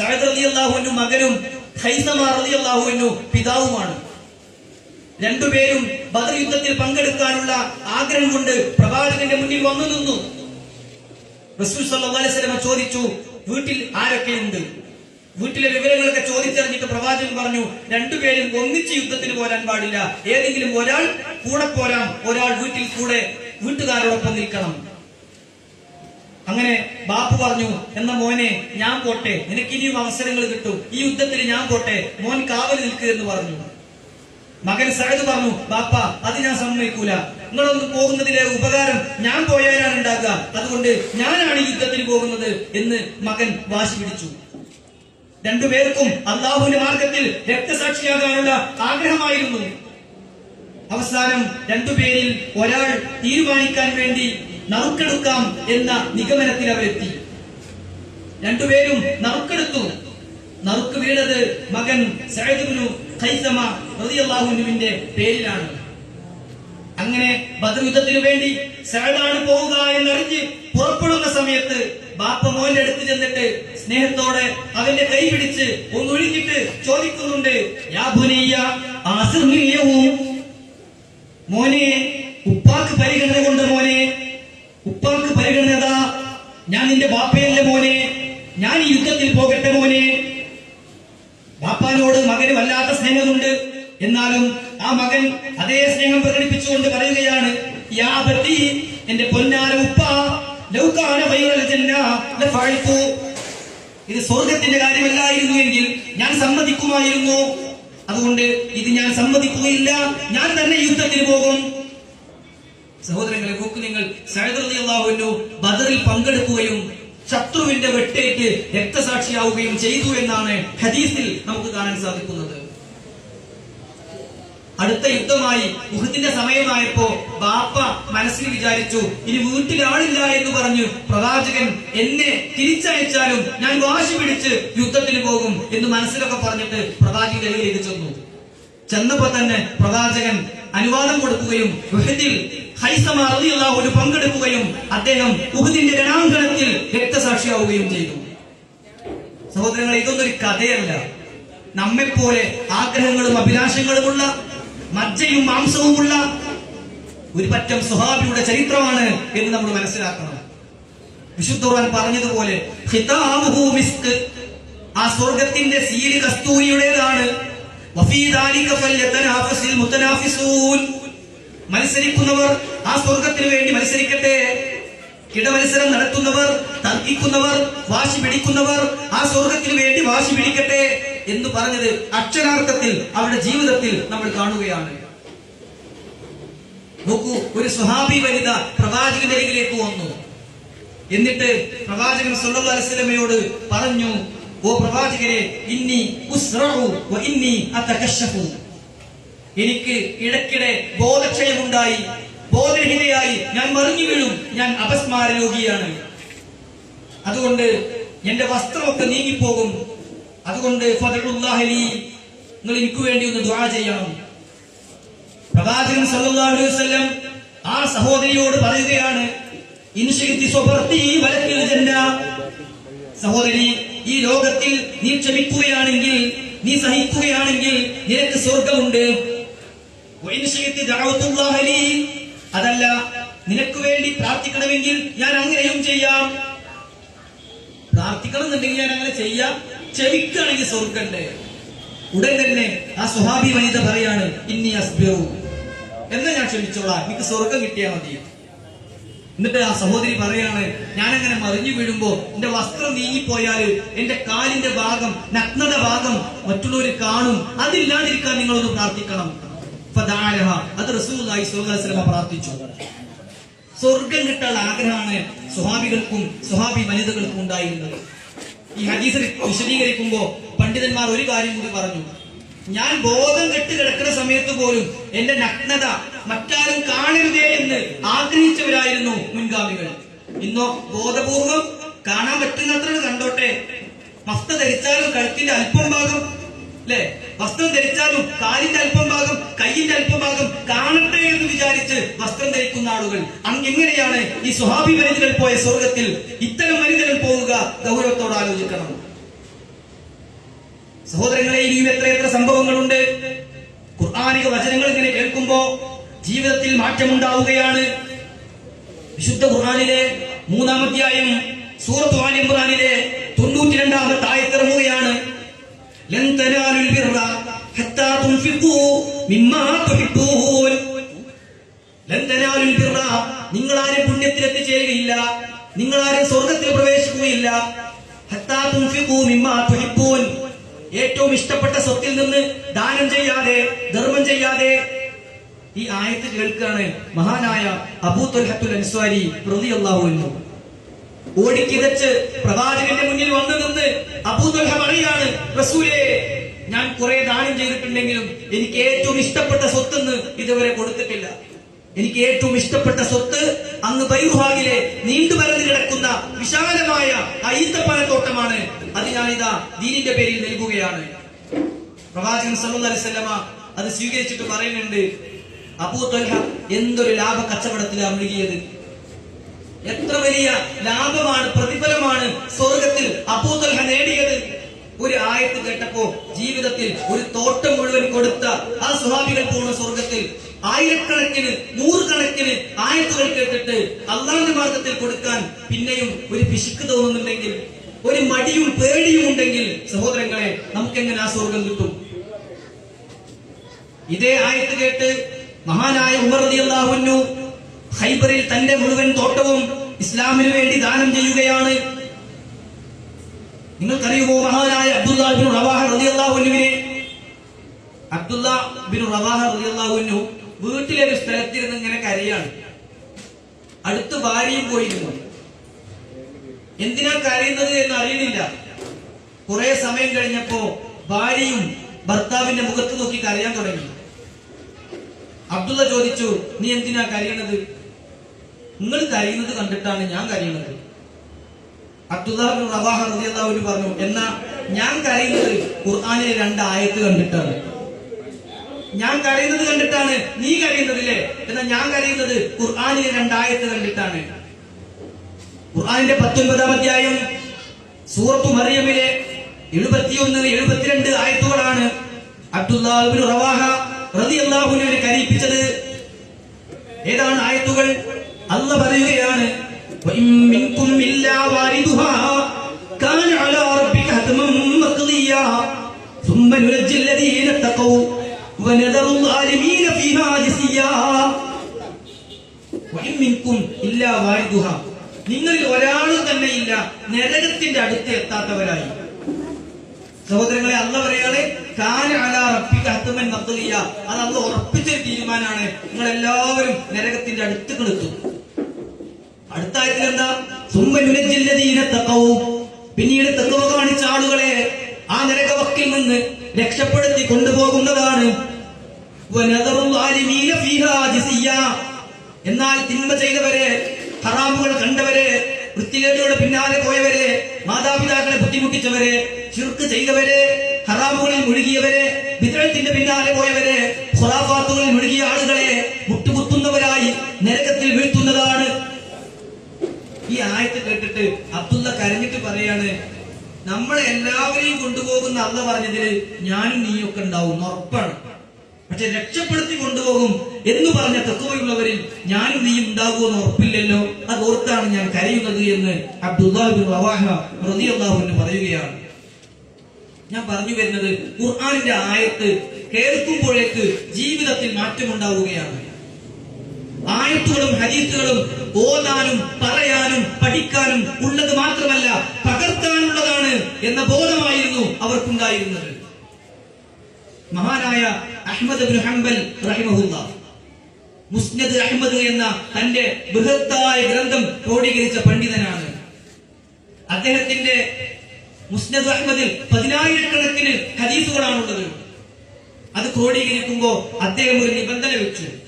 റളിയല്ലാഹുവിന്റെ മകനും റളിയല്ലാഹുവിനു പിതാവുമാണ്. രണ്ടുപേരും ബദർ യുദ്ധത്തിൽ പങ്കെടുക്കാനുള്ള ആഗ്രഹം കൊണ്ട് പ്രവാചകന്റെ മുന്നിൽ വന്നു നിന്നു. റസൂൽ വസല്ലം ചോദിച്ചു വീട്ടിൽ ആരൊക്കെയുണ്ട്? വീട്ടിലെ വിവരങ്ങളൊക്കെ ചോദിച്ചറിഞ്ഞിട്ട് പ്രവാചകൻ പറഞ്ഞു രണ്ടുപേരും ഒന്നിച്ച് യുദ്ധത്തിന് പോരാൻ പാടില്ല. ഏതെങ്കിലും ഒരാൾ കൂടെ പോരാം. ഒരാൾ വീട്ടിൽ കൂടെ വീട്ടുകാരോടൊപ്പം നിൽക്കണം. അങ്ങനെ ബാപ്പു പറഞ്ഞു എന്ന മോനെ ഞാൻ പോട്ടെ നിനക്ക് ഇനിയും അവസരങ്ങൾ കിട്ടും. ഈ യുദ്ധത്തിൽ ഞാൻ പോട്ടെ മോൻ കാവൽ നിൽക്കുക എന്ന് പറഞ്ഞു. മകൻ സഹദ് പറഞ്ഞു ബാപ്പ അത് ഞാൻ സമ്മതിക്കൂല. നിങ്ങളൊന്ന് പോകുന്നതിലെ ഉപകാരം ഞാൻ പോയാലാണ് ഉണ്ടാക്കുക അതുകൊണ്ട് ഞാനാണ് യുദ്ധത്തിന് പോകുന്നത് എന്ന് മകൻ വാശി പിടിച്ചു. രണ്ടുപേർക്കും അള്ളാഹുവിന്റെ മാർഗത്തിൽ രക്തസാക്ഷിയാകാനുള്ള ആഗ്രഹമായിരുന്നു. അവസാനം രണ്ടുപേരിൽ ഒരാൾ തീരുമാനിക്കാൻ വേണ്ടി നറുക്കെടുക്കാം എന്ന നിഗമനത്തിൽ അവരെത്തി. രണ്ടുപേരും നറുക്കെടുത്തു. നറുക്ക് വീണത് മകൻ സൈദുബിനു ഖൈസമ പേരിലാണ്. അങ്ങനെ ബദർ യുദ്ധത്തിനു വേണ്ടി സഹദാണ് പോവുക എന്നറിഞ്ഞ് പുറപ്പെടുന്ന സമയത്ത് ബാപ്പ മോന്റെ അടുത്ത് ചെന്നിട്ട് സ്നേഹത്തോടെ അവന്റെ കൈ പിടിച്ച് ഒന്നൊഴിഞ്ഞിട്ട് ചോദിക്കുന്നുണ്ട് മോനെ ഉപ്പാക്ക് പരിഗണന കൊണ്ട് മോനെ ഞാൻ നിന്റെ ബാപ്പയല്ല മോനെ. ഞാൻ യുദ്ധത്തിൽ പോകട്ടെ മോനെ. ബാപ്പാനോട് മകന് വല്ലാത്ത സ്നേഹമുണ്ട്. എന്നാലും ആ മകൻ അതേ സ്നേഹം പ്രകടിപ്പിച്ചുകൊണ്ട് പറയുകയാണ് യാ എന്റെ പൊന്നാര ഉപ്പ ലൗകാന ഇത് സ്വർഗത്തിന്റെ കാര്യമല്ലായിരുന്നു എങ്കിൽ ഞാൻ സമ്മതിക്കുമായിരുന്നു. അതുകൊണ്ട് ഇത് ഞാൻ സമ്മതിക്കുകയില്ല. ഞാൻ തന്നെ യുദ്ധത്തിന് പോകും. സഹോദരങ്ങളെ നോക്ക് നിങ്ങൾ സൈദർഹുന്നു ബദറിൽ പങ്കെടുക്കുകയും ശത്രുവിന്റെ വെട്ടേറ്റ് രക്തസാക്ഷിയാവുകയും ചെയ്തു എന്നാണ് ഹദീസിൽ നമുക്ക് കാണാൻ സാധിക്കുന്നത്. അടുത്ത യുദ്ധമായി മുഹത്തിന്റെ സമയമായപ്പോ ബാപ്പ മനസ്സിൽ വിചാരിച്ചു ഇനി വീട്ടിൽ ആളില്ല എന്ന് പറഞ്ഞു പ്രവാചകൻ എന്നെ തിരിച്ചയച്ചാലും ഞാൻ വാശി പിടിച്ച് യുദ്ധത്തിന് പോകും എന്ന് മനസ്സിലൊക്കെ പറഞ്ഞിട്ട് കയ്യിലേക്ക് ചെന്നു. ചെന്നപ്പോ തന്നെ പ്രവാചകൻ അനുവാദം കൊടുക്കുകയും ഉഹദിൽ ഹൈസമ റളിയല്ലാഹു പങ്കെടുക്കുകയും അദ്ദേഹം ഉഹുദിന്റെ രണാങ്കണത്തിൽ രക്തസാക്ഷിയാവുകയും ചെയ്തു. സഹോദരങ്ങൾ ഇതൊന്നും ഒരു കഥയല്ല. നമ്മെപ്പോലെ ആഗ്രഹങ്ങളും അഭിലാഷങ്ങളുമുള്ള മജ്ജയും മാംസവുമുള്ള ഒരു പറ്റം സുഹാബിയുടെ ചരിത്രമാണ് എന്ന് നമ്മൾ മനസ്സിലാക്കണം. വിശുദ്ധ ഖുർആൻ പറഞ്ഞതുപോലെ ആ സ്വർഗത്തിന്റെ സീൽ കസ്തൂരിയുടേതാണ്. വഫീ ദാലിക ഫൽ മുതനാഫിസൂൻ മത്സരിക്കുന്നവർ ആ സ്വർഗത്തിന് വേണ്ടി മത്സരിക്കട്ടെ. കിടമത്സരം നടത്തുന്നവർ തർക്കിക്കുന്നവർ വാശി പിടിക്കുന്നവർ ആ സ്വർഗത്തിന് വേണ്ടി വാശി പിടിക്കട്ടെ എന്ന് പറഞ്ഞത് അക്ഷരാർത്ഥത്തിൽ അവരുടെ ജീവിതത്തിൽ നമ്മൾ കാണുകയാണ്. നോക്കൂ ഒരു സുഹാബി വനിത പ്രവാചകന്റെ അരികിലേക്ക് വന്നു. എന്നിട്ട് പ്രവാചകൻ സുല്ലാ അലൈഹി വസല്ലമയോട് പറഞ്ഞു ഓ പ്രവാചകരെ ഇന്നി ഉസ്റഉ വ ഇന്നി അതകശഫു എനിക്ക് ഇടയ്ക്കിടെ ബോധക്ഷയമുണ്ടായി. ബോധരഹിതയായി ഞാൻ മറിഞ്ഞു വീഴും. ഞാൻ അപസ്മാര രോഗിയാണ് അതുകൊണ്ട് എന്റെ വസ്ത്രമൊക്കെ നീങ്ങിപ്പോകും. അതുകൊണ്ട് നിങ്ങൾ എനിക്ക് വേണ്ടി ഒന്ന് ദുആ ചെയ്യണം. പ്രവാചകൻ സല്ലല്ലാഹു അലൈഹി വസല്ലം ആ സഹോദരിയോട് പറയുകയാണ് സഹോദരി ഈ ലോകത്തിൽ നീ ക്ഷമിക്കുകയാണെങ്കിൽ നീ സഹിക്കുകയാണെങ്കിൽ നിനക്ക് സ്വർഗമുണ്ട്. അതല്ല നിനക്ക് വേണ്ടി പ്രാർത്ഥിക്കണമെങ്കിൽ ഞാൻ അങ്ങനെയും ചെയ്യാം. പ്രാർത്ഥിക്കണം എന്നുണ്ടെങ്കിൽ ഞാൻ അങ്ങനെ ചെയ്യാം. ക്ഷമിക്കുകയാണെങ്കിൽ സ്വർഗണ്ട് ഉടൻ തന്നെ ആ സ്വഹാബി വനിത പറയാണ് ഇന്നി അസ്ബിറു. എന്നാ ഞാൻ ക്ഷമിച്ചോളാം? എനിക്ക് സ്വർഗം കിട്ടിയാൽ മതി. എന്നിട്ട് ആ സഹോദരി പറയാണ് ഞാൻ അങ്ങനെ മറിഞ്ഞു വീഴുമ്പോ എന്റെ വസ്ത്രം നീങ്ങിപ്പോയാൽ എന്റെ കാലിന്റെ ഭാഗം നഗ്നത ഭാഗം മറ്റുള്ളവർ കാണും. അതില്ലാതിരിക്കാൻ നിങ്ങളൊന്ന് പ്രാർത്ഥിക്കണം. അത് റസൂലായി വസല്ലം പ്രാർത്ഥിച്ചു. സ്വർഗം കിട്ടാനുള്ള ആഗ്രഹമാണ് സ്വഹാബികൾക്കും സ്വഹാബി വനിതകൾക്കും ഉണ്ടായിരുന്നത്. ഈ ഹദീസ് വിശദീകരിക്കുമ്പോ പണ്ഡിതന്മാർ ഒരു കാര്യം കൂടി പറഞ്ഞു. ഞാൻ ബോധം കെട്ട് കിടക്കുന്ന സമയത്ത് പോലും എന്റെ നഗ്നത മറ്റാരും കാണരുതേ എന്ന് ആഗ്രഹിച്ചവരായിരുന്നു മുൻഗാമികൾ. ഇന്നോ ബോധപൂർവം കാണാൻ പറ്റുന്നത്ര കണ്ടോട്ടെ. മസ്ത ധരിച്ചാലും കഴുത്തിന്റെ അല്പം ഭാഗം അല്ലെ വസ്ത്രം ധരിച്ചാലും കാലിന്റെ അല്പം ഭാഗം കയ്യിന്റെ അല്പം ഭാഗം കാണട്ടെ എന്ന് വിചാരിച്ച് വസ്ത്രം ധരിക്കുന്ന ആളുകൾ. എങ്ങനെയാണ് ഈ സ്വഹാബി വനിതകൾ പോയ സ്വർഗത്തിൽ ഇത്തരം വനിതകൾ പോവുക ഗൗരവത്തോട് ആലോചിക്കണം. സഹോദരങ്ങളെ ഇനിയും എത്ര സംഭവങ്ങളുണ്ട്? ഖുർആാനിക വചനങ്ങൾ ഇങ്ങനെ കേൾക്കുമ്പോ ജീവിതത്തിൽ മാറ്റമുണ്ടാവുകയാണ്. വിശുദ്ധ ഖുർആാനിലെ മൂന്നാമധ്യായം സൂറത്ത് ഇമ്രാനിലെ തൊണ്ണൂറ്റി രണ്ടാമത്തെ ആയത്തിറങ്ങുകയാണ് തുഹിബ്ബൂൻ ലൻ തനാലുൽ ബിർറ നിങ്ങൾ ആരും പുണ്യത്തിൽ എത്തിച്ചേരുകയില്ല നിങ്ങൾ ആരും സ്വർഗത്തിൽ പ്രവേശിക്കുകയില്ല. ഹത്താ തുൻഫിഖൂ ഏറ്റവും ഇഷ്ടപ്പെട്ട സ്വത്തിൽ നിന്ന് ദാനം ചെയ്യാതെ ധർമ്മം ചെയ്യാതെ. ഈ ആയത്ത് കേൾക്കുകയാണ് മഹാനായ അബൂ ഹത്തുൽ അൻസ്വാരി അൻഹു. ഓടിക്കിതച്ച് പ്രവാചകന്റെ മുന്നിൽ വന്നു നിന്ന് അബൂദൽഹ തൊൽഹ പറയുകയാണ് റസൂലേ ഞാൻ കുറെ ദാനം ചെയ്തിട്ടുണ്ടെങ്കിലും എനിക്ക് ഏറ്റവും ഇഷ്ടപ്പെട്ട സ്വത്തെന്ന് ഇതുവരെ കൊടുത്തിട്ടില്ല. എനിക്ക് ഏറ്റവും ഇഷ്ടപ്പെട്ട സ്വത്ത് അന്ന് ബൈഹാഗിലെ നീണ്ടു പരന്നു കിടക്കുന്ന വിശാലമായ ആ ഈത്തപ്പനത്തോട്ടമാണ് അത് ഞാനിതാ ദീനിന്റെ പേരിൽ നൽകുകയാണ്. പ്രവാചകൻ വസല്ലമ അത് സ്വീകരിച്ചിട്ട് പറയുന്നുണ്ട് അബൂ ത്വൽഹ എന്തൊരു ലാഭ കച്ചവടത്തിലാണ് മുഴുകിയത്? എത്ര വലിയ ലാഭമാണ് പ്രതിഫലമാണ് സ്വർഗത്തിൽ അബൂ ത്വൽഹ നേടിയത്. ഒരു ആയത്ത് കേട്ടപ്പോ ജീവിതത്തിൽ ഒരു തോട്ടം മുഴുവൻ കൊടുത്ത ആ സ്വഹാബികൾ പോണ സ്വർഗത്തിൽ ആയിരക്കണക്കിന് നൂറുകണക്കിന് ആയത്തുകൾ കേട്ടിട്ട് അള്ളാന്റെ മാർഗത്തിൽ കൊടുക്കാൻ പിന്നെയും ഒരു പിശുക്ക് തോന്നുന്നുണ്ടെങ്കിൽ ഒരു മടിയും പേടിയും ഉണ്ടെങ്കിൽ സഹോദരങ്ങളെ നമുക്കെങ്ങനെ ആ സ്വർഗം കിട്ടും? ഇതേ ആയത്ത് കേട്ട് മഹാനായ ഉമർ റളിയല്ലാഹു അൻഹു ഖൈബറിൽ തന്റെ മുഴുവൻ തോട്ടവും ഇസ്ലാമിന് വേണ്ടി ദാനം ചെയ്യുകയാണ്. നിങ്ങൾക്കറിയുമോ മഹാനായ അബ്ദുല്ലാ ബിൻ റവാഹ റളിയല്ലാഹു അൻഹുവിനെ? അബ്ദുല്ലാ ബിൻ റവാഹ റളിയല്ലാഹു അൻഹു വീട്ടിലെ ഒരു സ്ഥലത്തിരുന്ന് ഇങ്ങനെ കരയാണ്. അടുത്ത് ഭാര്യയും പോയിരുന്നു. എന്തിനാ കരയുന്നത് എന്ന് അറിയുന്നില്ല. കുറെ സമയം കഴിഞ്ഞപ്പോ ഭാര്യയും ഭർത്താവിന്റെ മുഖത്ത് നോക്കി കരയാൻ തുടങ്ങി. അബ്ദുള്ള ചോദിച്ചു നീ എന്തിനാ കരയണത്? നിങ്ങൾ കരയുന്നത് കണ്ടിട്ടാണ് ഞാൻ കരയുന്നത്. അബ്ദുല്ലാഹ് റവാഹ പറഞ്ഞു എന്നാ ഞാൻ കരയുന്നത് ഖുർആനിലെ രണ്ട് ആയത്ത് കണ്ടിട്ടാണ്. ഞാൻ കരയുന്നത് കണ്ടിട്ടാണ് നീ കരയുന്നതില്ലേ എന്നാ ഞാൻ കരയുന്നത് ഖുർആനിലെ രണ്ടായത്ത് കണ്ടിട്ടാണ്. ഖുർആനിന്റെ പത്തൊൻപതാം അധ്യായം സൂറത്തു മറിയമിലെ എഴുപത്തിയൊന്ന് എഴുപത്തിരണ്ട് ആയത്തുകളാണ് അബ്ദുല്ലാഹുബിൻ റവാഹ റളിയല്ലാഹുവിനെ കരയിപ്പിച്ചത്. ഏതാണ് ആയത്തുകൾ? അല്ല പറയുകയാണ് നിങ്ങളിൽ ഒരാളും തന്നെ ഇല്ല നരകത്തിന്റെ അടുത്ത് എത്താത്തവരായി. സഹോദരങ്ങളെ അല്ല പറയാതെ അത് അന്ന് ഉറപ്പിച്ചൊരു തീരുമാനമാണ് നിങ്ങളെല്ലാവരും നരകത്തിന്റെ അടുത്ത് കിടത്തും അടുത്ത ആയത്തിൽ എന്താ? സുമ്പനുലജില്ലതീന തക്കവും പിന്നീട് തക്കവ കാണിച്ച ആളുകളെ ആ നരകവക്കിൽ നിന്ന് രക്ഷപ്പെടുത്തി കൊണ്ടുപോകുന്നതാണ്. എന്നാൽ തിന്മ ചെയ്തവരെ ഹറാമുകൾ കണ്ടവരെ വൃത്തികേടുകളുടെ പിന്നാലെ പോയവരെ മാതാപിതാക്കളെ ബുദ്ധിമുട്ടിച്ചവരെ ചുരുക്ക് ചെയ്തവരെ ഹറാമുകളിൽ മുഴുകിയവരെ വിതരണത്തിന്റെ പിന്നാലെ പോയവരെ ഖുറാഫാത്തുകളിൽ മുഴുകിയ ആളുകളെ മുട്ടുകുത്തുന്നവരായി നരകത്തിൽ വീഴ്ത്തുന്നതാണ് ഈ ആയത്ത് കേട്ടിട്ട് അബ്ദുള്ള കരഞ്ഞിട്ട് പറയാണ് നമ്മൾ എല്ലാവരെയും കൊണ്ടുപോകുന്ന അള്ള പറഞ്ഞതിൽ ഞാനും നീയൊക്കെ ഉണ്ടാവും ഉറപ്പാണ്. പക്ഷെ രക്ഷപ്പെടുത്തി കൊണ്ടുപോകും എന്ന് പറഞ്ഞ തത്വമുള്ളവരിൽ ഞാനും നീയും ഉണ്ടാകുമെന്ന് ഉറപ്പില്ലല്ലോ? അത് ഓർത്താണ് ഞാൻ കരയുന്നത് എന്ന് അബ്ദുല്ലാഹുബിൻ പറയുകയാണ്. ഞാൻ പറഞ്ഞു വരുന്നത് ഖുർആാനിന്റെ ആയത്ത് കേൾക്കുമ്പോഴേക്ക് ജീവിതത്തിൽ മാറ്റമുണ്ടാവുകയാണ്. ആയത്തുകളും ഹദീസുകളും ഓതാനും പറയാനും പഠിക്കാനും ഉള്ളത് മാത്രമല്ല പകർത്താനുള്ളതാണ് എന്ന ബോധമായിരുന്നു അവർക്കുണ്ടായിരുന്നത്. മഹാനായ അഹമ്മദ് ഹംബൽ റഹിമഹുല്ല. മുസ്നദ് അഹമ്മദ് എന്ന തന്റെ ബൃഹത്തായ ഗ്രന്ഥം ക്രോഡീകരിച്ച പണ്ഡിതനാണ്. അദ്ദേഹത്തിന്റെ മുസ്നദ് അഹമ്മദിൽ പതിനായിരക്കണക്കിന് ഹദീസുകളാണുള്ളത്. അത് ക്രോഡീകരിക്കുമ്പോൾ അദ്ദേഹം ഒരു നിബന്ധന വെച്ചു.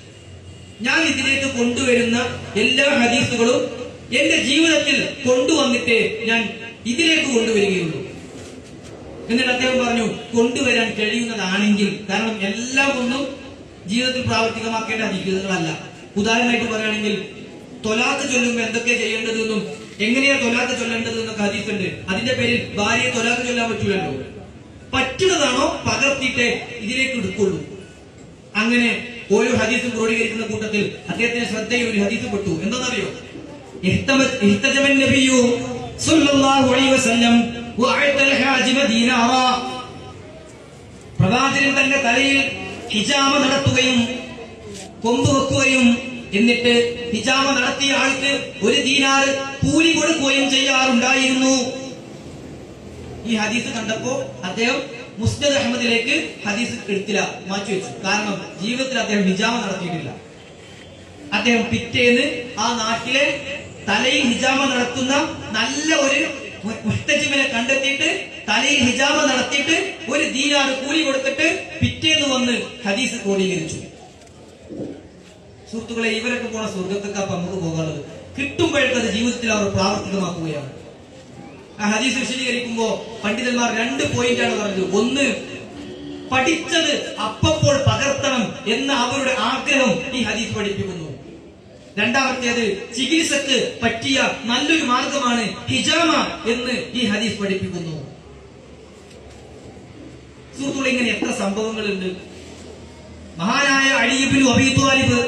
ഞാൻ ഇതിലേക്ക് കൊണ്ടുവരുന്ന എല്ലാ ഹദീസുകളും എന്റെ ജീവിതത്തിൽ കൊണ്ടുവന്നിട്ട് ഞാൻ ഇതിലേക്ക് കൊണ്ടുവരികയുള്ളൂ. എന്നിട്ട് അദ്ദേഹം പറഞ്ഞു കൊണ്ടുവരാൻ കഴിയുന്നതാണെങ്കിൽ കാരണം എല്ലാം ഒന്നും ജീവിതത്തിൽ പ്രാവർത്തികമാക്കേണ്ട അധികൃതങ്ങളല്ല ഉദാഹരണമായിട്ട് പറയുകയാണെങ്കിൽ തൊലാത്ത് ചൊല്ലുമ്പോൾ എന്തൊക്കെ ചെയ്യേണ്ടതെന്നും എങ്ങനെയാണ് തൊലാത്ത് എന്നൊക്കെ ഹദീസുണ്ട്. അതിന്റെ പേരിൽ ഭാര്യയെ തൊലാത്ത് ചൊല്ലാൻ പറ്റൂലല്ലോ. പറ്റുന്നതാണോ പകർത്തിയിട്ട് ഇതിലേക്ക് എടുക്കുള്ളൂ. അങ്ങനെ ഓരോ ഹദീസും ക്രോഡീകരിക്കുന്ന കൂട്ടത്തിൽ അദ്ദേഹത്തിന്റെ ശ്രദ്ധയിൽ ഒരു ഹദീസ് പെട്ടു. എന്താണെന്നറിയോ പ്രവാചകൻ തന്റെ തലയിൽ ഹിജാമ നടത്തുകയും കൊമ്പ് വെക്കുകയും എന്നിട്ട് ഹിജാമ നടത്തിയ ആൾക്ക് ഒരു ദീനാർ കൂലി കൊടുക്കുകയും ചെയ്യാറുണ്ടായിരുന്നു. ഈ ഹദീസ് കണ്ടപ്പോ അദ്ദേഹം മുസ്നദ് അഹമ്മദിലേക്ക് ഹദീസ് എടുത്തില്ല മാറ്റി വെച്ചു. കാരണം ജീവിതത്തിൽ അദ്ദേഹം ഹിജാമ നടത്തിയിട്ടില്ല. അദ്ദേഹം പിറ്റേന്ന് ആ നാട്ടിലെ തലയിൽ ഹിജാമ നടത്തുന്ന നല്ല ഒരു മുസ്തജിമിനെ കണ്ടെത്തിയിട്ട് തലയിൽ ഹിജാമ നടത്തിയിട്ട് ഒരു ദീനാർ കൂലി കൊടുത്തിട്ട് പിറ്റേന്ന് വന്ന് ഹദീസ് ക്രോഡീകരിച്ചു. സുഹൃത്തുക്കളെ ഇവരൊക്കെ പോണ സ്വർഗത്തൊക്കെ നമുക്ക് പോകാനുള്ളത്. കിട്ടുമ്പോഴേക്കത് ജീവിതത്തിൽ അവർ പ്രാവർത്തികമാക്കുകയാണ്. ആ ഹദീസ് വിശദീകരിക്കുമ്പോ പണ്ഡിതന്മാർ രണ്ട് പോയിന്റാണ് പറഞ്ഞത്. ഒന്ന് പഠിച്ചത് അപ്പപ്പോൾ പകർത്തണം എന്ന അവരുടെ ആഗ്രഹം ഈ ഹദീസ് പഠിപ്പിക്കുന്നു. രണ്ടാമത്തേത് ചികിത്സക്ക് പറ്റിയ നല്ലൊരു മാർഗമാണ് ഹിജാമ എന്ന് ഈ ഹദീസ് പഠിപ്പിക്കുന്നു. സുഹൃത്തുക്കളെ ഇങ്ങനെ എത്ര സംഭവങ്ങളുണ്ട്. മഹാനായ അലിയബിനു അബീ ത്വാലിബ്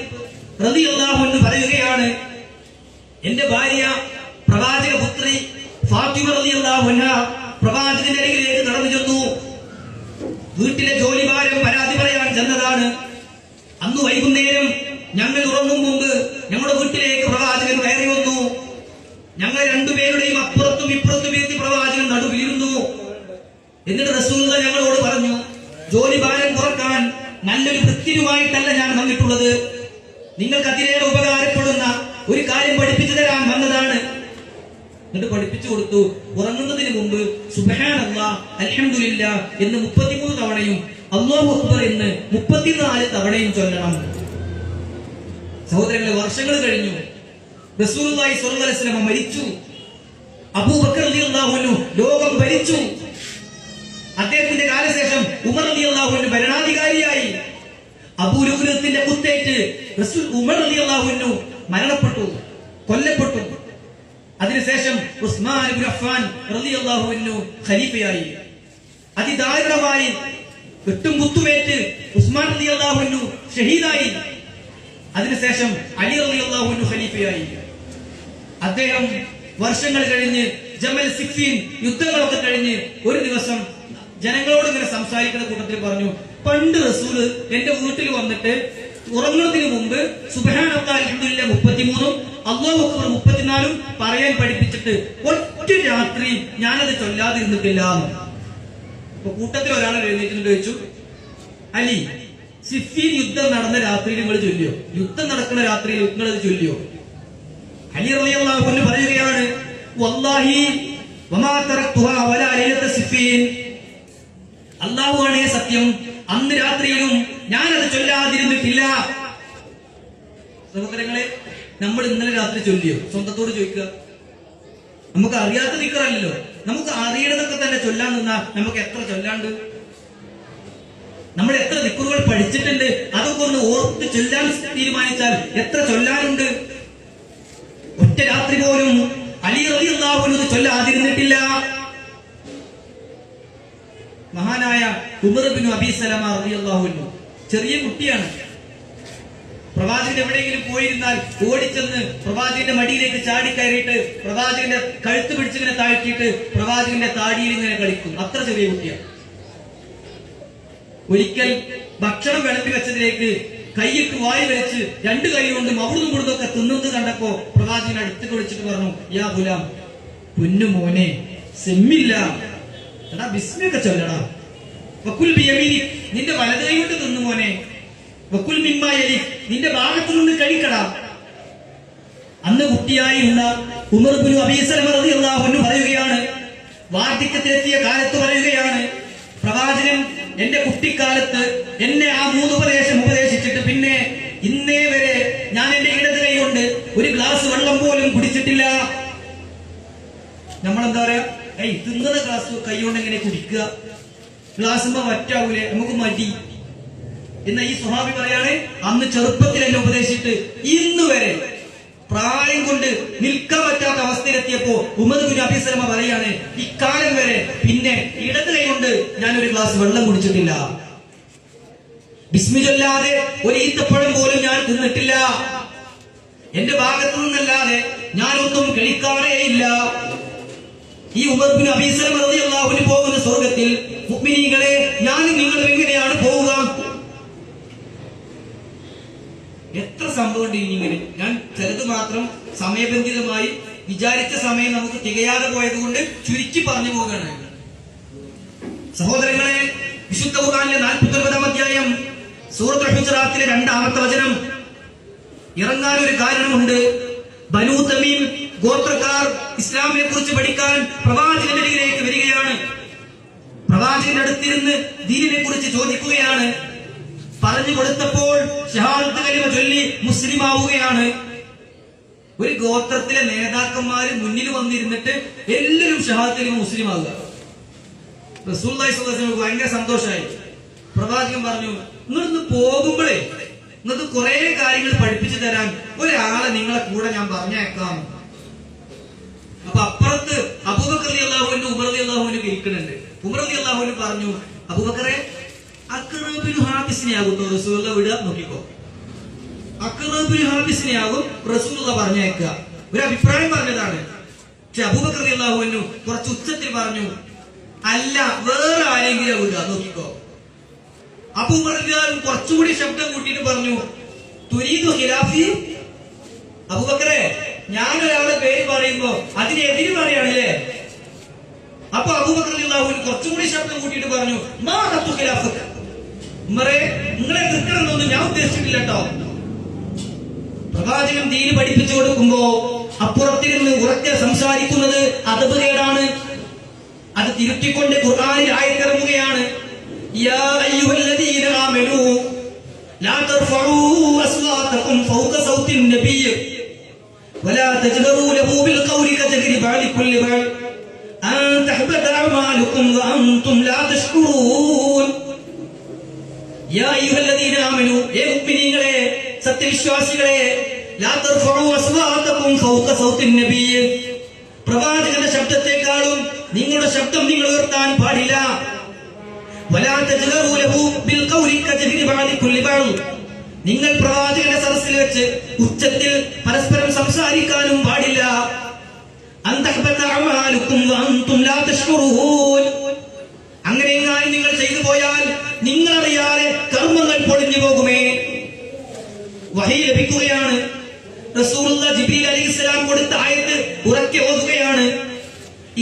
എന്ന് പറയുകയാണ് എന്റെ ഭാര്യ പ്രവാചക പുത്രി പ്രവാചകന്റെ അരികിലേക്ക് നടന്നു ചെന്നു. വീട്ടിലെ ജോലിഭാരം പരാതി പറയാൻ ചെന്നതാണ്. അന്ന് വൈകുന്നേരം ഞങ്ങൾ ഉറങ്ങും മുമ്പ് ഞങ്ങളുടെ വീട്ടിലേക്ക് പ്രവാചകൻ കയറി വന്നു. ഞങ്ങൾ രണ്ടുപേരുടെയും അപ്പുറത്തും ഇപ്പുറത്തും എത്തി പ്രവാചകൻ നടുവിലിരുന്നു. എന്നിട്ട് റസൂല ഞങ്ങളോട് പറഞ്ഞു ജോലിഭാരം കുറയ്ക്കാൻ നല്ലൊരു വൃത്തിരുമായിട്ടല്ല ഞാൻ വന്നിട്ടുള്ളത്. നിങ്ങൾക്ക് അതിലേറെ ഉപകാരപ്പെടുന്ന ഒരു കാര്യം പഠിപ്പിച്ചു തരാൻ വന്നതാണ്. എന്നിട്ട് പഠിപ്പിച്ചു കൊടുത്തു. ഉറങ്ങുന്നതിന് മുമ്പ് സുബഹാനല്ല അലഹമില്ല എന്ന് മുപ്പത്തിമൂന്ന് തവണയും അള്ളാഹു അക്ബർ എന്ന് മുപ്പത്തിനാല് തവണയും ചൊല്ലണം. സഹോദരങ്ങളെ വർഷങ്ങൾ കഴിഞ്ഞു. റസൂലുള്ളാഹി അലൈഹി വസല്ലം മരിച്ചു. അബൂബക്കർ റളിയല്ലാഹു അൻഹു ലോകം ഭരിച്ചു. അദ്ദേഹത്തിന്റെ കാലശേഷം ഉമർ റളിയല്ലാഹു അൻഹു ഭരണാധികാരിയായി. അബൂലുഹുലത്തിന്റെ കുത്തേറ്റ് റസൂൽ ഉമർ റളിയല്ലാഹു അൻഹു മരണപ്പെട്ടു കൊല്ലപ്പെട്ടു. അതിനുശേഷം ഉസ്മാൻ അഫ്ഫാൻ റളിയല്ലാഹു ഖലീഫയായി. അതിദാരുണമായി വെട്ടും കുത്തുമേറ്റ് ഉസ്മാൻ റളിയല്ലാഹു ഷഹീദായി. അതിനുശേഷം അലി റളിയല്ലാഹു ഖലീഫയായി. അദ്ദേഹം വർഷങ്ങൾ കഴിഞ്ഞ് ജമൽ സിഫീൻ യുദ്ധങ്ങളൊക്കെ കഴിഞ്ഞ് ഒരു ദിവസം ജനങ്ങളോട് ഇങ്ങനെ സംസാരിക്കുന്ന കൂട്ടത്തിൽ പറഞ്ഞു പണ്ട് റസൂൽ എന്റെ വീട്ടിൽ വന്നിട്ട് ഉറങ്ങുന്നതിന് മുമ്പ് അൽഹംദുലില്ലാ മുപ്പത്തിമൂന്നും അള്ളാഹു അക്ബർ മുപ്പത്തിനാലും പറയാൻ പഠിപ്പിച്ചിട്ട് ഒറ്റ രാത്രി ഞാനത് ചൊല്ലാതിരുന്നിട്ടില്ല. അപ്പൊ കൂട്ടത്തിൽ ഒരാൾ എഴുന്നേറ്റിട്ട് വെച്ചു അലി സിഫീൻ യുദ്ധം നടന്ന രാത്രിയിൽ നിങ്ങൾ ചൊല്ലിയോ? യുദ്ധം നടക്കുന്ന രാത്രിയിൽ നിങ്ങൾ അത് ചൊല്ലിയോ? അലി റളിയല്ലാഹു പറയുകയാണ് വല്ലാഹി വമാ വലാ സിഫീൻ അല്ലാഹുവാണ് സത്യം. അന്ന് രാത്രിയിലും ഞാൻ അത് ചൊല്ലാതിരുന്നിട്ടില്ല. സഹോദരങ്ങളെ നമ്മൾ ഇന്നലെ രാത്രി ചൊല്ലിയോ? സ്വന്തത്തോട് ചോദിക്കുക. നമുക്ക് അറിയാത്ത നിക്കറല്ലോ നമുക്ക് അറിയണതൊക്കെ തന്നെ ചൊല്ലാൻ നിന്നാ നമുക്ക് എത്ര ചൊല്ലാണ്ട്? നമ്മൾ എത്ര നിക്കുറുകൾ പഠിച്ചിട്ടുണ്ട്? അതൊക്കെ ഒന്ന് ഓർത്ത് ചൊല്ലാൻ തീരുമാനിച്ചാൽ എത്ര ചൊല്ലാനുണ്ട്? ഒറ്റ രാത്രി പോലും അലി റളിയല്ലാഹുവിനത് ചൊല്ലാതിരുന്നിട്ടില്ല. മഹാനായ ഉമർബിനു ബിൻ അബി സലമ റളിയല്ലാഹുവിനു ചെറിയ കുട്ടിയാണ്. പ്രവാചകൻ എവിടെയെങ്കിലും പോയിരുന്നാൽ ഓടിച്ചെന്ന് പ്രവാചകന്റെ മടിയിലേക്ക് ചാടി കയറിയിട്ട് പ്രവാചകന്റെ കഴുത്ത് പിടിച്ചിങ്ങനെ താഴ്ത്തിയിട്ട് പ്രവാചകന്റെ താടിയിൽ ഇങ്ങനെ കളിക്കും. അത്ര ചെറിയ കുട്ടിയാണ്. ഒരിക്കൽ ഭക്ഷണം വിളമ്പി വെച്ചതിലേക്ക് കൈയിട്ട് വായി വലിച്ച് രണ്ട് കൈ കൊണ്ടും അവിടുന്ന് ഇവിടുന്നൊക്കെ തിന്നുന്നത് കണ്ടപ്പോ പ്രവാചകൻ അടുത്ത് വിളിച്ചിട്ട് പറഞ്ഞു യാ ഗുലാം പൊന്നു മോനെ സെമ്മില്ല. എടാ ബിസ്മിയൊക്കെ ചൊല്ലടാ. നിന്റെ വലത് കൈ കൊണ്ട് തിന്നു മോനെ നിന്റെ ഭാഗത്തു നിന്ന് കഴിക്കടാ. അന്ന് കുട്ടിയായിരുന്ന ഉമർ ബിനു അബീസലമ റളിയല്ലാഹു അൻഹു പറയുകയാണ് വാർദ്ധക്യത്തിലെത്തിയ കാലത്ത് പറയുകയാണ് പ്രവാചകൻ എന്റെ കുട്ടിക്കാലത്ത് എന്നെ ആ മൂന്ന് ഉപദേശം ഉപദേശിച്ചിട്ട് പിന്നെ ഇന്നേ വരെ ഞാൻ എന്റെ ഇടത് കൈ കൊണ്ട് ഒരു ഗ്ലാസ് വെള്ളം പോലും കുടിച്ചിട്ടില്ല. നമ്മളെന്താ പറയാ? ഏയ് തിന്നുന്ന ഗ്ലാസ് കൈ കൊണ്ട് എങ്ങനെ കുടിക്കുക. ഗ്ലാസുമ്പോ വറ്റാവൂലേ നമുക്ക് മടി. എന്ന ഈ സ്വഹാബി പറയാണ് അന്ന് ചെറുപ്പത്തിൽ എന്നെ ഉപദേശിച്ചിട്ട് ഇന്ന് വരെ പ്രായം കൊണ്ട് നിൽക്കാൻ പറ്റാത്ത അവസ്ഥയിലെത്തിയപ്പോ ഉമ്മദ് ബിൻ അബിസലമ പറയാണ് ഇക്കാലം വരെ പിന്നെ ഇടത് കൈ കൊണ്ട് ഞാൻ ഒരു ഗ്ലാസ് വെള്ളം കുടിച്ചിട്ടില്ല. ബിസ്മി ചൊല്ലാതെ ഒരു ഈത്തപ്പഴം പോലും ഞാൻ തിന്നിട്ടില്ല. എന്റെ ഭാഗത്തു നിന്നല്ലാതെ ഞാനൊന്നും കഴിക്കാറേയില്ല ഈ ഉമർബിൻ അബീസലം റളിയല്ലാഹുവിന് പോകുന്ന സ്വർഗത്തിൽ മുഅ്മിനീങ്ങളെ ഞാനും നിങ്ങളും എങ്ങനെയാണ് പോവുക? എത്ര സംഭവമുണ്ട് ഇങ്ങനെ ഞാൻ ചിലത് മാത്രം സമയബന്ധിതമായി വിചാരിച്ച സമയം നമുക്ക് തികയാതെ പോയത് കൊണ്ട് ചുരുക്കി പറഞ്ഞു പോവുകയാണ്. സഹോദരങ്ങളെ വിശുദ്ധ ഖുർആനിലെ നാൽപ്പത്തി ഒൻപതാം അധ്യായം സൂറത്തുൽ ഹുജറാത്തിലെ രണ്ടാമത്തെ വചനം. ഇറങ്ങാൻ ഒരു കാരണമുണ്ട്. ബനു തമീം ഗോത്രക്കാർ ഇസ്ലാമിനെ കുറിച്ച് പഠിക്കാൻ പ്രവാചകന്റെ പ്രവാചകന്റെ അടുത്തിരുന്ന് ദീനിനെ കുറിച്ച് ചോദിക്കുകയാണ്. പറഞ്ഞു കൊടുത്തപ്പോൾ ഷഹാദത്ത് കലിമ ചൊല്ലി മുസ്ലിം ആവുകയാണ് ഒരു ഗോത്രത്തിലെ നേതാക്കന്മാര് മുന്നിൽ വന്നിരുന്നിട്ട് എല്ലാവരും ഷഹാദത്തിൽ മുസ്ലിം ആവുക ഭയങ്കര സന്തോഷമായി. പ്രവാചകൻ പറഞ്ഞു നിങ്ങളിന്ന് പോകുമ്പോഴേ നിങ്ങൾക്ക് കുറെ കാര്യങ്ങൾ പഠിപ്പിച്ചു തരാൻ ഒരാളെ നിങ്ങളെ കൂടെ ഞാൻ പറഞ്ഞേക്കാം. അപ്പൊ അപ്പുറത്ത് അബൂബക്കർ അള്ളാഹുവിന്റെ ഉമർ അള്ളാഹുവിന് കേൾക്കുന്നുണ്ട് ഉമർ പറഞ്ഞു അബൂബക്കറെ അക്രബിന് ഹാബിസിനെ ആകുന്നു റസൂല വിടുക നോക്കിക്കോ. അക്രബിനു ഹാബിസിനെ ആകും പറഞ്ഞേക്കുക ഒരു അഭിപ്രായം പറഞ്ഞതാണ്. പക്ഷെ അബൂബക്കർ അള്ളാഹുവിനു കുറച്ച് ഉച്ചത്തിൽ പറഞ്ഞു അല്ല വേറെ ആരെങ്കിലും വിടുക നോക്കിക്കോ. അപ്പൊ കുറച്ചുകൂടി ശബ്ദം കൂട്ടിയിട്ട് പറഞ്ഞു തുരീദു ഖിലാഫി? അബൂബക്കറെ ഞാൻ ഒരാളുടെ പേര് പറയുമ്പോ അതിനെതിര് പറയാണല്ലേ അപ്പൊ അബൂബക്കർ അള്ളാഹുവിന് കുറച്ചുകൂടി ശബ്ദം കൂട്ടിയിട്ട് പറഞ്ഞു മാ റബ്ബു ഖിലാഫക ഉമറെ നിങ്ങളെ നിൽക്കണമെന്നൊന്നും ഞാൻ ഉദ്ദേശിച്ചിട്ടില്ല കേട്ടോ പ്രവാചകൻ ദീന് പഠിപ്പിച്ചു കൊടുക്കുമ്പോ അപ്പുറത്തിരുന്ന് ഉറക്കെ സംസാരിക്കുന്നത് അതബ് കേടാണ് അത് തിരുത്തിക്കൊണ്ട് ഖുർആനിൽ ആയത്തിറങ്ങുകയാണ് യാ അയ്യുഹല്ലദീന ആമനൂ ലാ തർഫഉ അസ്വാതകും ഫൗക സൗത്തിൻ നബി ولا تجهروا له بالقول كجهر بعضكم لبعض أن تحبط أعمالكم وأنتم لا تشكرون യാ അയ്യുഹല്ലദീന ആമനൂ ഏ മുഅ്മിനീങ്ങളെ സത്യവിശ്വാസികളെ ലാ തർഫഉ അസ്വാതകും ഫൗക സൗത്തിൻ നബി പ്രവാചകന്റെ ശബ്ദത്തെക്കാളും നിങ്ങളുടെ ശബ്ദം നിങ്ങൾ ഉയർത്താൻ പാടില്ല വലാ തജ്ഹറൂ ലഹു ബിൽ ഖൗലി കജഹരി ബഅദികും ലിബഅദ് നിങ്ങൾ പ്രവാചകന്റെ സദസ്സിൽ വെച്ച് ഉച്ചത്തിൽ പരസ്പരം സംസാരിക്കാനും പാടില്ല അന്തഹ്ബത അഅമാലുക്കും വഅൻതും ലാ തഷ്കുറൂൻ അങ്ങനെ നിങ്ങൾ ചെയ്തു പോയാൽ നിങ്ങൾ അറിയാതെ കർമ്മങ്ങൾ പൊളിഞ്ഞു പോകുമേ? വഹി ലഭിക്കുകയാണ്. റസൂലുള്ള ജിബ്രീൽ അലൈഹിസ്സലാം കൊടുത്ത ആയത്ത് ഉറക്കെ ഓതുകയാണ്.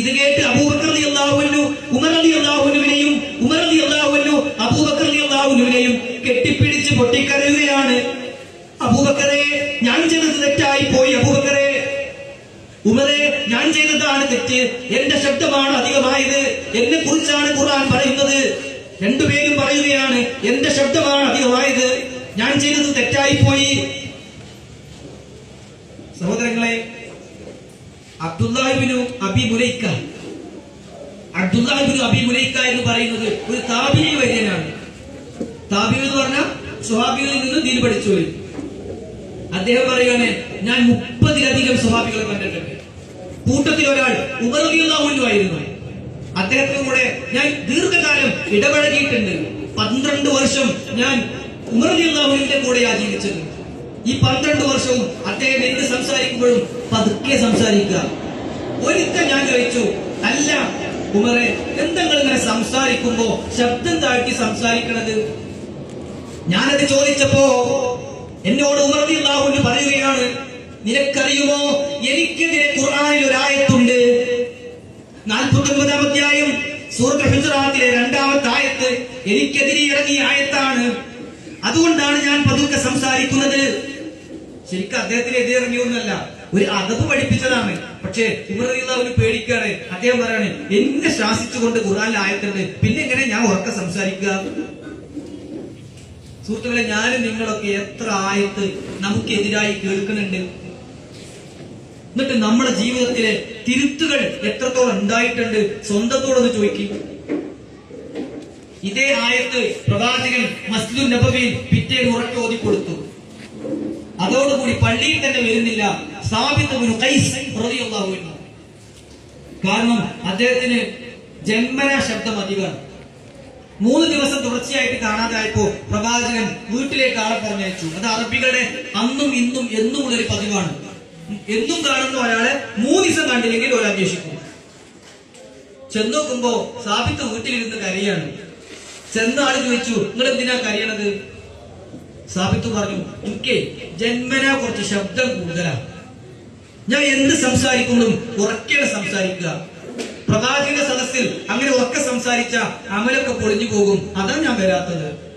ഇത് കേട്ട് അബൂബക്കർ റളിയല്ലാഹുവിനു ഉമർ റളിയല്ലാഹുവിനെയും ഉമർ റളിയല്ലാഹുവിനു അബൂബക്കർ റളിയല്ലാഹുവിനെയും കെട്ടിപ്പിടിച്ച് പൊട്ടിക്കരയുകയാണ് അബൂബക്കറെ ഞാൻ ചെയ്തത് തെറ്റായി പോയി അബൂബക്കറെ ഉമറെ ഞാൻ ചെയ്തതാണ് തെറ്റ്. എന്റെ ശബ്ദമാണ് അധികമായത്. എന്നെ കുറിച്ചാണ് ഖുർആൻ പറയുന്നത്. രണ്ടുപേരും പറയുകയാണ് എന്റെ ശബ്ദമാണ് അധികമായത്. ഞാൻ ചെയ്തത് തെറ്റായി പോയി സഹോദരങ്ങളെ അബ്ദുല്ലാഹിബിനു അബി മുലൈക്ക അബ്ദുല്ലാഹിബിനു അബി മുലൈക്ക എന്ന് പറയുന്നത് ഒരു താബി വര്യനാണ്. താബി എന്ന് പറഞ്ഞാൽ സ്വഹാബികളിൽ നിന്ന് ദീൻ പഠിച്ചു വരും അദ്ദേഹം പറയുകയാണ് ഞാൻ മുപ്പതിലധികം സ്വഹാബികളെ കണ്ടിട്ടുണ്ട്. കൂട്ടത്തിൽ ഒരാൾ ഉപറിയുന്നാവുന്നുമായിരുന്നു അദ്ദേഹത്തിന് കൂടെ ഞാൻ ദീർഘകാലം ഇടപഴകിയിട്ടുണ്ട്. പന്ത്രണ്ട് വർഷം ഞാൻ ഉമറിയുള്ളാഹുവിന്റെ കൂടെയാ ജീവിച്ചത് ഈ പന്ത്രണ്ട് വർഷവും അദ്ദേഹം എന്ത് സംസാരിക്കുമ്പോഴും പതുക്കെ സംസാരിക്കുക. ഒരിക്കൽ ഞാൻ ചോദിച്ചു അല്ല ഉമറെ എന്തെങ്കിലും ഇങ്ങനെ സംസാരിക്കുമ്പോ ശബ്ദം താഴ്ത്തി സംസാരിക്കണത്? ഞാനത് ചോദിച്ചപ്പോ എന്നോട് ഉമർദിള്ളാഹുവിന് പറയുകയാണ് നിനക്കറിയുമോ? എനിക്കെതിരെ ഖുർആാനിൽ ഒരായത്തുണ്ട്. നാൽപ്പത്തി ഒൻപതാം അധ്യായം സൂറത്ത് ഹുജറാത്തിലെ രണ്ടാമത്തെ ആയത്ത് എനിക്കെതിരെ ഇറങ്ങിയ ആയത്താണ്. അതുകൊണ്ടാണ് ഞാൻ പതുക്കെ സംസാരിക്കുന്നത്. ശരിക്കും അദ്ദേഹത്തിന് എതിരെ ഇറങ്ങിയൊന്നല്ല ഒരു അതപ്പ് പഠിപ്പിച്ചതാണ്. പക്ഷേ ഉമറിയുള്ളവന് പേടിക്കാറ്. അദ്ദേഹം പറയാണ് എന്നെ ശാസിച്ചുകൊണ്ട് ഖുറാനിൽ ആയത്തുണ്ട്. പിന്നെ എങ്ങനെ ഞാൻ ഉറക്കെ സംസാരിക്കുക? സുഹൃത്തുക്കളെ ഞാനും നിങ്ങളൊക്കെ എത്ര ആയത്ത് നമുക്കെതിരായി കേൾക്കുന്നുണ്ട്. എന്നിട്ട് നമ്മുടെ ജീവിതത്തിലെ തിരുത്തുകൾ എത്രത്തോളം ഉണ്ടായിട്ടുണ്ട് സ്വന്തത്തോടൊന്ന് ചോദിക്കും. ഇതേ ആയത്ത് പ്രവാചകൻ മസ്ജിദുൽ നബവിയിൽ പിറ്റേ ഉറക്കെ ഓതി കൊടുത്തു അതോടുകൂടി പള്ളിയിൽ തന്നെ വരുന്നില്ല. കാരണം അദ്ദേഹത്തിന് ജന്മന ശബ്ദം അധികമാണ്. മൂന്ന് ദിവസം തുടർച്ചയായിട്ട് കാണാതായപ്പോ പ്രവാചകൻ വീട്ടിലേക്ക് ആളെ പറഞ്ഞയച്ചു. അത് അറബികളുടെ അന്നും ഇന്നും എന്നുമുള്ള ഒരു പതിവാണ്. എന്നും കാണുന്ന ഒരാളെ മൂന്ന് ദിവസം കണ്ടില്ലെങ്കിൽ ഒരാൾ അന്വേഷിക്കും. ചെന്ന് നോക്കുമ്പോ സാബിത്ത് വീട്ടിലിരുന്ന് കരയാണ്. ചെന്ന ആൾ ചോദിച്ചു നിങ്ങൾ എന്തിനാ കരയണത്? സാബിത്ത് പറഞ്ഞു എനിക്ക് ജന്മനാ കുറച്ച് ശബ്ദം കൂടുതലാണ് ഞാൻ എന്ത് സംസാരിക്കുമ്പോഴും ഉറക്കെ സംസാരിക്കുക. പ്രവാചക സദസ്സിൽ അങ്ങനെ ഉറക്കെ സംസാരിച്ച അമലൊക്കെ പൊളിഞ്ഞു പോകും. അതാണ് ഞാൻ വരാത്തത്.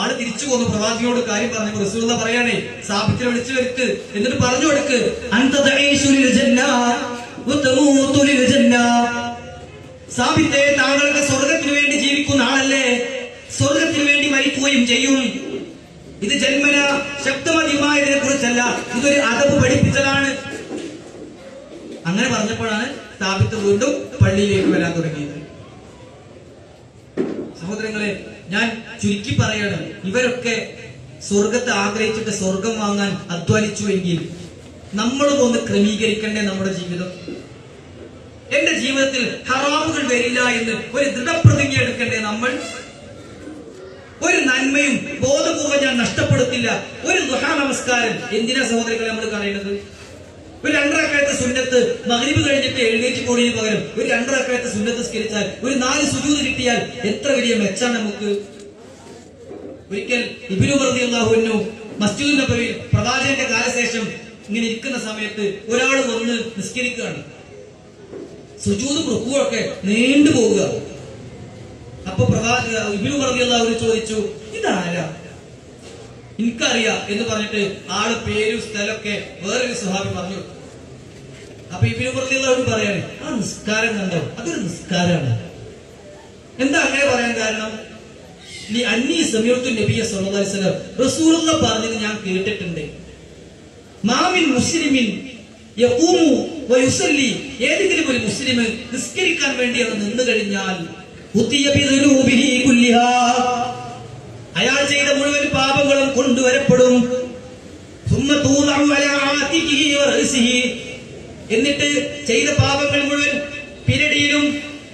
ആൾ തിരിച്ചു പോന്നു പ്രവാചകനോട് കാര്യം പറഞ്ഞു. റസൂല പറയാണേ? സാബിത്തിനെ വിളിച്ചു വരുത്ത്. എന്നിട്ട് പറഞ്ഞു കൊടുക്ക്. സാബിത്തെ താങ്കൾക്ക് സ്വർഗത്തിന് വേണ്ടി ജീവിക്കുന്ന ആളല്ലേ? സ്വർഗത്തിന് വേണ്ടി മരിക്കുകയും ചെയ്യും. ഇത് ജന്മന ശബ്ദമതിമായതിനെ കുറിച്ചല്ല. ഇതൊരു അതവ് പഠിപ്പിച്ചതാണ്. അങ്ങനെ പറഞ്ഞപ്പോഴാണ് സ്ഥാപിത്ത് വീണ്ടും പള്ളിയിലേക്ക് വരാൻ തുടങ്ങിയത്. സഹോദരങ്ങളെ ഞാൻ ചുരുക്കി പറയണം ഇവരൊക്കെ സ്വർഗത്തെ ആഗ്രഹിച്ചിട്ട് സ്വർഗം വാങ്ങാൻ അധ്വാനിച്ചുവെങ്കിൽ നമ്മളും ഒന്ന് ക്രമീകരിക്കണ്ടേ നമ്മുടെ ജീവിതം? എന്റെ ജീവിതത്തിൽ ഹറാമുകൾ വരില്ല എന്ന് ഒരു ദൃഢപ്രതിജ്ഞ എടുക്കണ്ടേ നമ്മൾ? ഒരു നന്മയും ബോധപൂർവം ഞാൻ നഷ്ടപ്പെടുത്തില്ല. ഒരു ദുഹാ നമസ്കാരം. എന്തിനാ സഹോദരങ്ങളെ നമ്മൾ പറയുന്നത് ഒരു രണ്ടരക്കാലത്തെ സുന്നത്ത് മകരിബ് കഴിഞ്ഞിട്ട് എഴുന്നേറ്റ് പോണതിന് പകരം ഒരു രണ്ടരക്കാലത്തെ സുന്നത്ത് സ്കരിച്ചാൽ ഒരു നാല് സുജൂത് കിട്ടിയാൽ എത്ര വലിയ മെച്ചാണ് നമുക്ക്? ഒരിക്കൽ ഇബിനു പ്രതിയുള്ളാഹുവിനു മസ്ജിദ് നബവിയിൽ പ്രവാചകന്റെ കാലശേഷം ഇങ്ങനെ ഇരിക്കുന്ന സമയത്ത് ഒരാൾ വന്ന് നിസ്കരിക്കുകയാണ്. സുജൂതും റുക്കുവൊക്കെ നീണ്ടു പോവുക അപ്പൊ പ്രവാചക ഇബിനു പ്രതിയുള്ളവർ ചോദിച്ചു ഇതാരാ? എനിക്കറിയാം എന്ന് പറഞ്ഞിട്ട് ആൾ പേരും സ്ഥലമൊക്കെ വേറൊരു സ്വഭാവം പറഞ്ഞു. അപ്പൊ ഇബിനു പ്രതിയുള്ളവർ പറയാണ് ആ നിസ്കാരം കണ്ടോ? അതൊരു നിസ്കാരമാണ്. എന്താ അങ്ങനെ പറയാൻ കാരണം? നീ അന്നി സമയത്തും നബിയ വസല്ലം റസൂലുള്ള പറഞ്ഞത് ഞാൻ കേട്ടിട്ടുണ്ട്. മാമിൻ മുസ്ലിമിൻ ഏതെങ്കിലും ഒരു മുസ്ലിം നിസ്കരിക്കാൻ വേണ്ടി അത് നിന്നു കഴിഞ്ഞാൽ അയാൾ ചെയ്ത മുഴുവൻ പാപങ്ങളും കൊണ്ടുവരപ്പെടും. എന്നിട്ട് ചെയ്ത പാപങ്ങൾ മുഴുവൻ പിരടിയിലും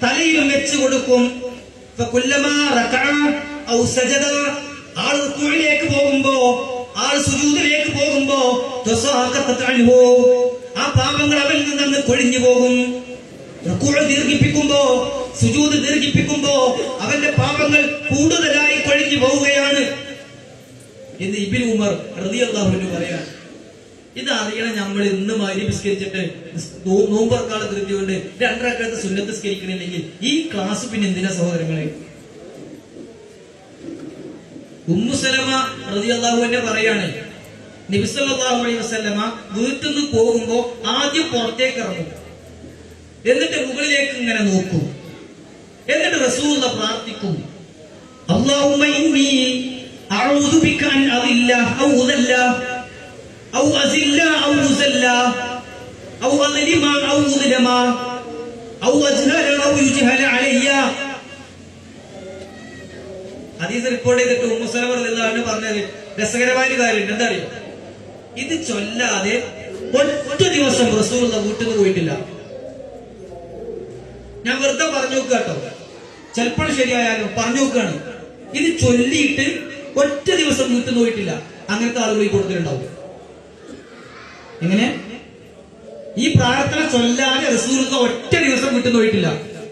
തലയിലും വെച്ചു കൊടുക്കും. ആൾ റുക്കുവിലേക്ക് പോകുമ്പോ ആൾ സുജൂതിലേക്ക് പോകുമ്പോ ആ പാപങ്ങൾ അവൻ നിന്ന് കൊഴിഞ്ഞു പോകും. റുക്കൂഅ് ദീർഘിപ്പിക്കുമ്പോ സുജൂദ് ദീർഘിപ്പിക്കുമ്പോ അവന്റെ പാപങ്ങൾ കൂടുതലായി കൊഴിഞ്ഞു പോവുകയാണ്. എന്ന് ഇബിൻ ഉമർ റളിയല്ലാഹു പറയാ ഇത് അറിയണം നമ്മൾ ഇന്ന് മരി വിസ്കരിച്ചിട്ട് നോമ്പറക്കാളെ ധൃതി കൊണ്ട് രണ്ടരക്കാലത്ത് സുന്നത്ത് സ്കരിക്കണില്ലെങ്കിൽ ഈ ക്ലാസ് പിന്നെ എന്തിനാ സഹോദരങ്ങളെ? ഉമ്മുസലമ റളിയല്ലാഹു അൻഹ പറയാണ് നബിസല്ലാഹു അലൈഹി വസല്ലമ വീട്ടിൽ നിന്ന് പോകുമ്പോ ആദ്യം പുറത്തേക്ക് ഇറങ്ങും. എന്നിട്ട് മുകളിലേക്ക് ഇങ്ങനെ നോക്കും എന്നിട്ട് റസൂല പ്രാർത്ഥിക്കും اللهم إني أعوذ بك أن أضل أو أضل أو أزل أو أزل أو أظلم أو أظلم أو أجهل أو يجهل علي ഹദീസ് റിപ്പോർട്ട് ചെയ്തിട്ട് ഉമ്മുസലം റളിയല്ലാഹു പറഞ്ഞത് രസകരമായ ഒരു കാര്യമുണ്ട് എന്താ അറിയോ ഇത് ചൊല്ലാതെ ഒറ്റ ദിവസം റസൂൽ വീട്ടിൽ നിന്ന് പോയിട്ടില്ല ഞാൻ വെറുതെ പറഞ്ഞു നോക്കുക കേട്ടോ. ചിലപ്പോൾ ശരിയായാലും പറഞ്ഞു നോക്കുകയാണ് ഇത് ചൊല്ലിയിട്ട് ഒറ്റ ദിവസം വീട്ടിൽ നോക്കിയിട്ടില്ല അങ്ങനത്തെ ആളുകൾ ഈ കൊടുത്തിട്ടുണ്ടാവും എങ്ങനെ? ഈ പ്രാർത്ഥന ചൊല്ലാതെ റസൂൽ ഒറ്റ ദിവസം നിന്ന് പോയിട്ടില്ല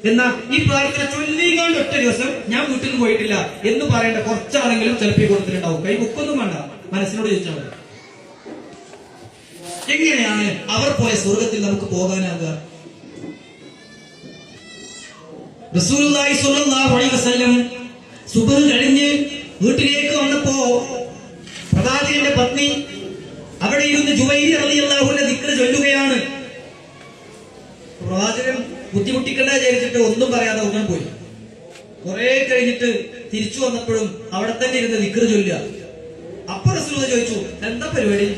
എന്നാ ഈ പ്രാർത്ഥന ചൊല്ലിക്കൊണ്ട് ഒറ്റ ദിവസം ഞാൻ വീട്ടിൽ പോയിട്ടില്ല എന്ന് പറയേണ്ട കുറച്ചാണെങ്കിലും ചിലപ്പോൾ കൊടുത്തിട്ടുണ്ടാവും കൈ ബുക്കൊന്നും വേണ്ട. മനസ്സിനോട് ചോദിച്ചാൽ എങ്ങനെയാണ്? അവർ പോയ സ്വർഗത്തിൽ നമുക്ക് പോകാനാകുക റസൂലുള്ളാഹി സ്വല്ലല്ലാഹു അലൈഹി വസല്ലം സുബഹ് കഴിഞ്ഞ് വീട്ടിലേക്ക് വന്നപ്പോ പ്രവാചകന്റെ പത്നി അവിടെ ഇരുന്ന് ജുവൈരി റളിയല്ലാഹുവിന്റെ ദിക്ർ ചൊല്ലുകയാണ്. പ്രവാചകൻ ബുദ്ധിമുട്ടിക്കണ്ട വിചാരിച്ചിട്ട് ഒന്നും പറയാതെ ഉടൻ പോയി. കുറെ കഴിഞ്ഞിട്ട് തിരിച്ചു വന്നപ്പോഴും അവിടെ തന്നെ ഇരുന്ന് ദിക്ർ ചൊല്ലുക. അപ്പൊ റസൂൽ ചോദിച്ചു എന്താ പരിപാടി?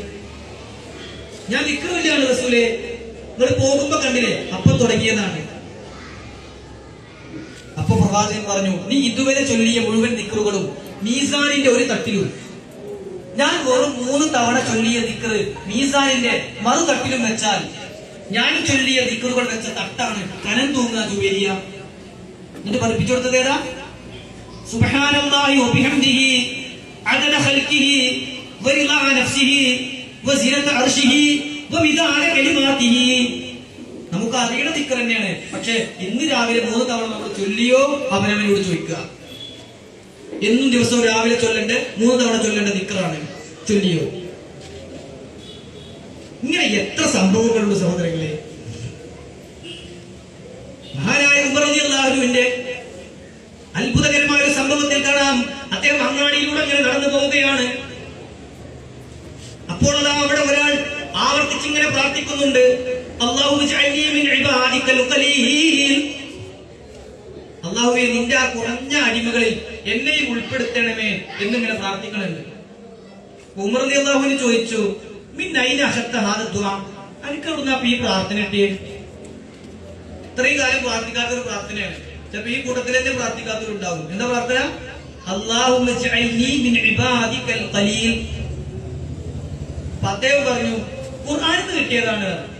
ഞാൻ ദിക്ർ ചൊല്ലിയാണ് റസൂലെ. നിങ്ങൾ പോകുമ്പോ കണ്ടില്ലേ? അപ്പൊ തുടങ്ങിയതാണ്. പ്രവാചകൻ പറഞ്ഞു നീ ഇതുവരെ ചൊല്ലിയ മുഴുവൻ നിക്കറുകളും മീസാനിന്റെ ഒരു തട്ടിലും. ഞാൻ വെറും മൂന്ന് തവണ ചൊല്ലിയ ദിക്റ് മീസാനിന്റെ മറു തട്ടിലും വെച്ചാൽ ഞാൻ ചൊല്ലിയ നിക്കറുകൾ വെച്ച തട്ടാണ് കനം തൂങ്ങുക ജുവേലിയ എന്നിട്ട് പഠിപ്പിച്ചു കൊടുത്തത് ഏതാ? വറിളാ നഫ്സിഹി അർശിഹി കലിമാതിഹി നമുക്ക് അറിയണ ദിക്കർ തന്നെയാണ്. പക്ഷെ ഇന്ന് രാവിലെ മൂന്ന് തവണ നമ്മൾ ചൊല്ലിയോ അവനവനോട് ചോദിക്കുക. എന്നും ദിവസവും രാവിലെ ചൊല്ലേണ്ട മൂന്ന് തവണ ചൊല്ലേണ്ട ദിക്കറാണ് ചൊല്ലിയോ. ഇങ്ങനെ എത്ര സംഭവങ്ങളുണ്ട് സഹോദരങ്ങളെ. മഹാനായ ഉമറിന്റെ അത്ഭുതകരമായ ഒരു സംഭവത്തിൽ കാണാം. അദ്ദേഹം അങ്ങാടിയിലൂടെ ഇങ്ങനെ നടന്നു പോവുകയാണ്. അപ്പോൾ അതാ അവിടെ ഒരാൾ ആവർത്തിച്ചിങ്ങനെ പ്രാർത്ഥിക്കുന്നുണ്ട്. നിന്റെ കുറഞ്ഞ അടിമകളിൽ എന്നെയും ഉൾപ്പെടുത്തണമേ എന്നിങ്ങനെ പ്രാർത്ഥിക്കണുണ്ട്. ഉമർ അള്ളാഹുവിന് ചോദിച്ചു എനിക്ക് ഈ പ്രാർത്ഥന കിട്ടിയേ? ഇത്രയും കാലം പ്രാർത്ഥിക്കാത്ത ഒരു പ്രാർത്ഥനയാണ്. ചിലപ്പോ ഈ കൂട്ടത്തിൽ തന്നെ പ്രാർത്ഥിക്കാത്തവരുണ്ടാവും. എന്താ പ്രാർത്ഥന? അള്ളാഹു പറഞ്ഞു കിട്ടിയതാണ്.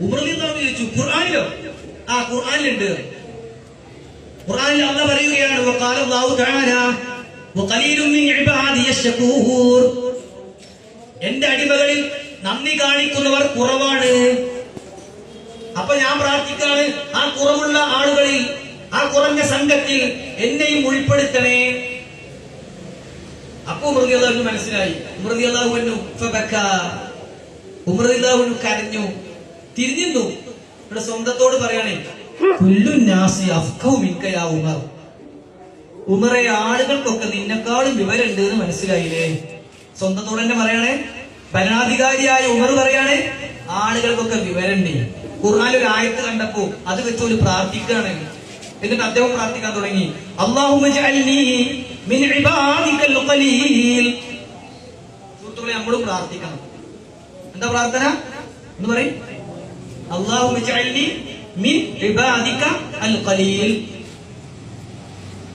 ഉമറിൽ നിന്ന് ചോദിച്ചു ഖുർആാനിലോ? ആ ഖുർആാനിലുണ്ട്. ഖുർആനിൽ അല്ല പറയുകയാണ് എന്റെ അടിമകളിൽ നന്ദി കാണിക്കുന്നവർ കുറവാണ്. അപ്പൊ ഞാൻ പ്രാർത്ഥിക്കാണ് ആ കുറവുള്ള ആളുകളിൽ ആ കുറഞ്ഞ സംഘത്തിൽ എന്നെയും ഉൾപ്പെടുത്തണേ. അപ്പൊ ഉമൃതിയാഹുവിന് മനസ്സിലായി ഉമൃതിയാഹുവിനു ഉമൃതിയാഹുവിനു കരഞ്ഞു തിരിഞ്ഞു ഇവിടെ സ്വന്തത്തോട് പറയണേ ഉമർ. ഉമറെ ആളുകൾക്കൊക്കെ നിന്നെക്കാളും വിവരമുണ്ട് എന്ന് മനസ്സിലായില്ലേ? സ്വന്തത്തോട് തന്നെ പറയണേ ഭരണാധികാരിയായ ഉമർ പറയാണ് ആളുകൾക്കൊക്കെ വിവരമുണ്ട്. ഖുർആൻ ഒരു ആയത്ത് കണ്ടപ്പോ അത് വെച്ച് ഒരു പ്രാർത്ഥിക്കുകയാണ്. എന്നിട്ട് അദ്ദേഹം പ്രാർത്ഥിക്കാൻ തുടങ്ങി അള്ളാഹു ജഅൽനി മിൻ ഇബാദിക്കൽ ഖലീൽ. സുഹൃത്തുക്കളെ നമ്മളും പ്രാർത്ഥിക്കണം. എന്താ പ്രാർത്ഥന? എന്ന് പറയും. اللهم اجعلني من عبادك القليل.